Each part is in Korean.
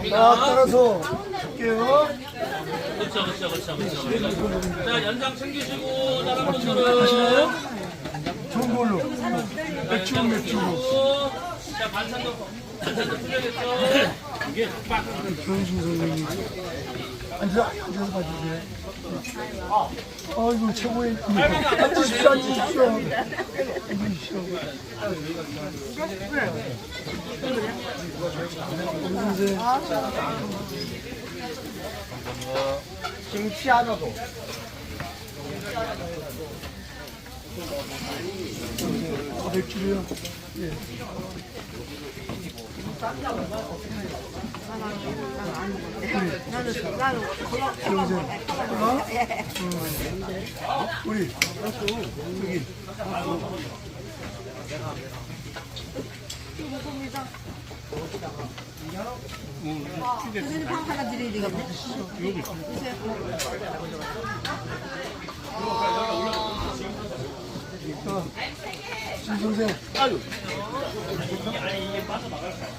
됩니다. 따라서 할게요. 그렇죠, 그렇죠, 그렇죠, 그렇죠. 자, 연장 챙기시고, 다른 분들은. 좋은 걸로. 맥주, 맥주로. 자, 반찬도, 반찬도 풀려겠죠? 변신 선생님. 앉아, 앉아서 봐주세요. 아이고, 최고의. 앉으십시오, 앉으십시오. 앉으십시오. 선생 김치 하나도. 아, 맥주로요. 예. 여보세요. 어? 음. 우리 여기 선생님 밥 하나 드려야 되겠네. 진 선생. 아유.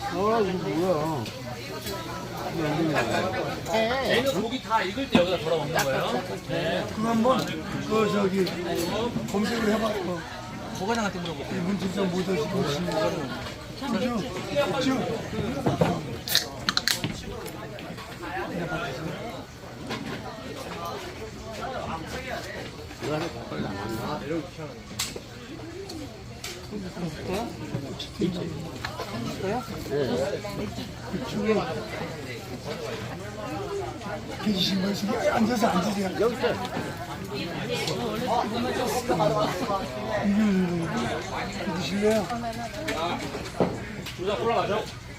아 이거 뭐야? 얘는 고기 다 익을 때 여기다 돌아 먹는 거예요. 네. 그거 한번 그 저기 검색을 해봐. 어. 보관장한테 물어볼게요. 이분 진짜 못 하시고 맥주 맥주. 계시신 분 중에 앉아서 앉으세요. 여기 있어요. 이거 드실래요? 둘다 올라가죠?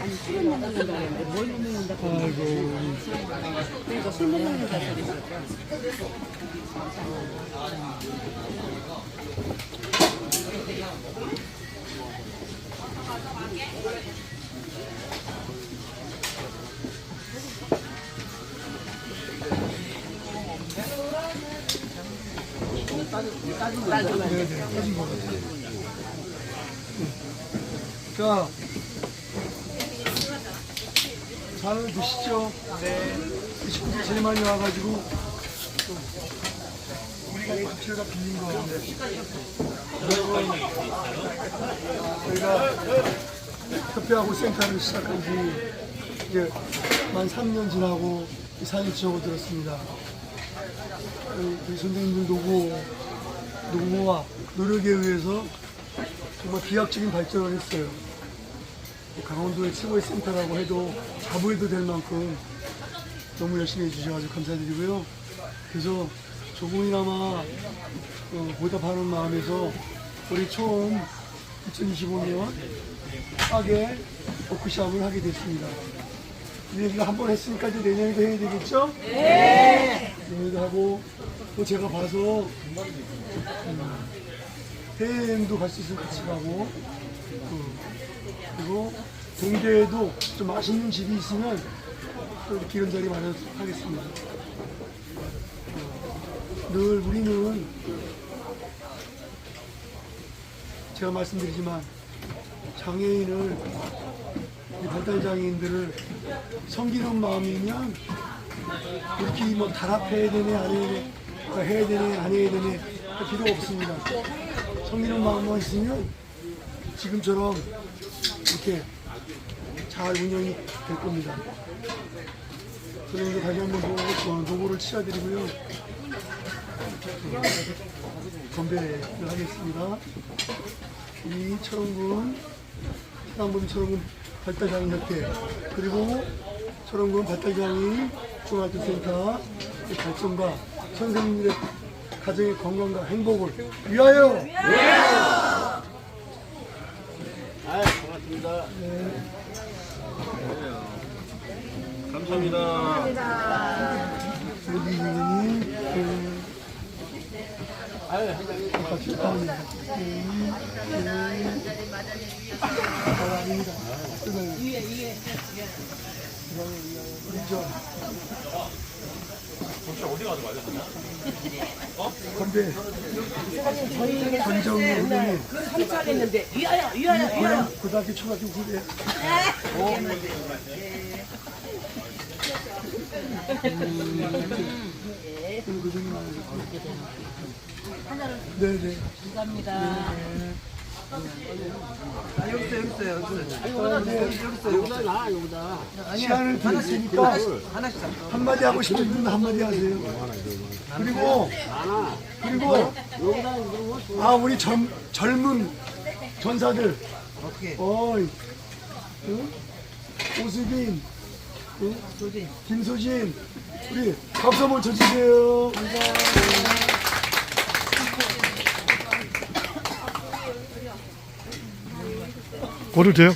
아니 술을 먹는다 그랬는데 뭘 먹는다 아이고. 그러니까 술 먹는다. 자. 잘 드시죠? 네. 식구들 제일 많이 와가지고 또 우리가 액체가 빌린 거 같은데. 저희가 협회하고 센터를 시작한 지 이제 만 3년 지나고 이 산이 지역으로 들었습니다. 우리 선생님들 노고, 노고와 노력에 의해서 정말 비약적인 발전을 했어요. 강원도의 최고의 센터라고 해도 자부해도 될 만큼 너무 열심히 해주셔가지고 감사드리고요. 그래서 조금이나마 어, 보답하는 마음에서 우리 처음 2025년 하게 워크샵을 하게 됐습니다. 이 얘기가 한 번 했으니까 이제 내년에도 해야 되겠죠? 네. 내년에도 하고 또 제가 봐서 음, 해외여행도 갈 수 있으면 같이 가고 음, 그리고 동대에도 좀 맛있는 집이 있으면 또 이렇게 이런 자리 마련하도록 하겠습니다. 어, 늘 우리는 제가 말씀드리지만 장애인을 이 발달 장애인들을 섬기는 마음이면 이렇게 뭐 단합해야 되네 안 해야 되네 해야 되네 안 해야 되네 할 필요 없습니다. 섬기는 마음만 있으면 지금처럼 이렇게 잘 운영이 될 겁니다. 선생님도 다시 한번 노고, 노고를 치러드리고요. 어, 건배를 하겠습니다. 이 철원군, 해남범 철원군 발달장애인협회, 그리고 철원군 발달장애인 중앙학교센터 의 발전과 선생님들의 가정의 건강과 행복을 위하여! 아, 고맙습니다. 감사합니다. 우리 선생님, 그, 아유. 아까 위에 위에 운전. 건배. 건정이 의원님. 삼살했는데 위하여 위하여 위하여 고등- 고등학교 초등학교 후배. 음, 고생이 많으세요. 네네. 감사합니다. 시간을 드렸으니까 한마디 하고 싶은 분 한마디 하세요. 그리고 그리고 아 우리 젊, 젊은 전사들. 어이 응? 오수빈 응? 김소진. 우리 박수 한번 쳐주세요. 걸을 돼요?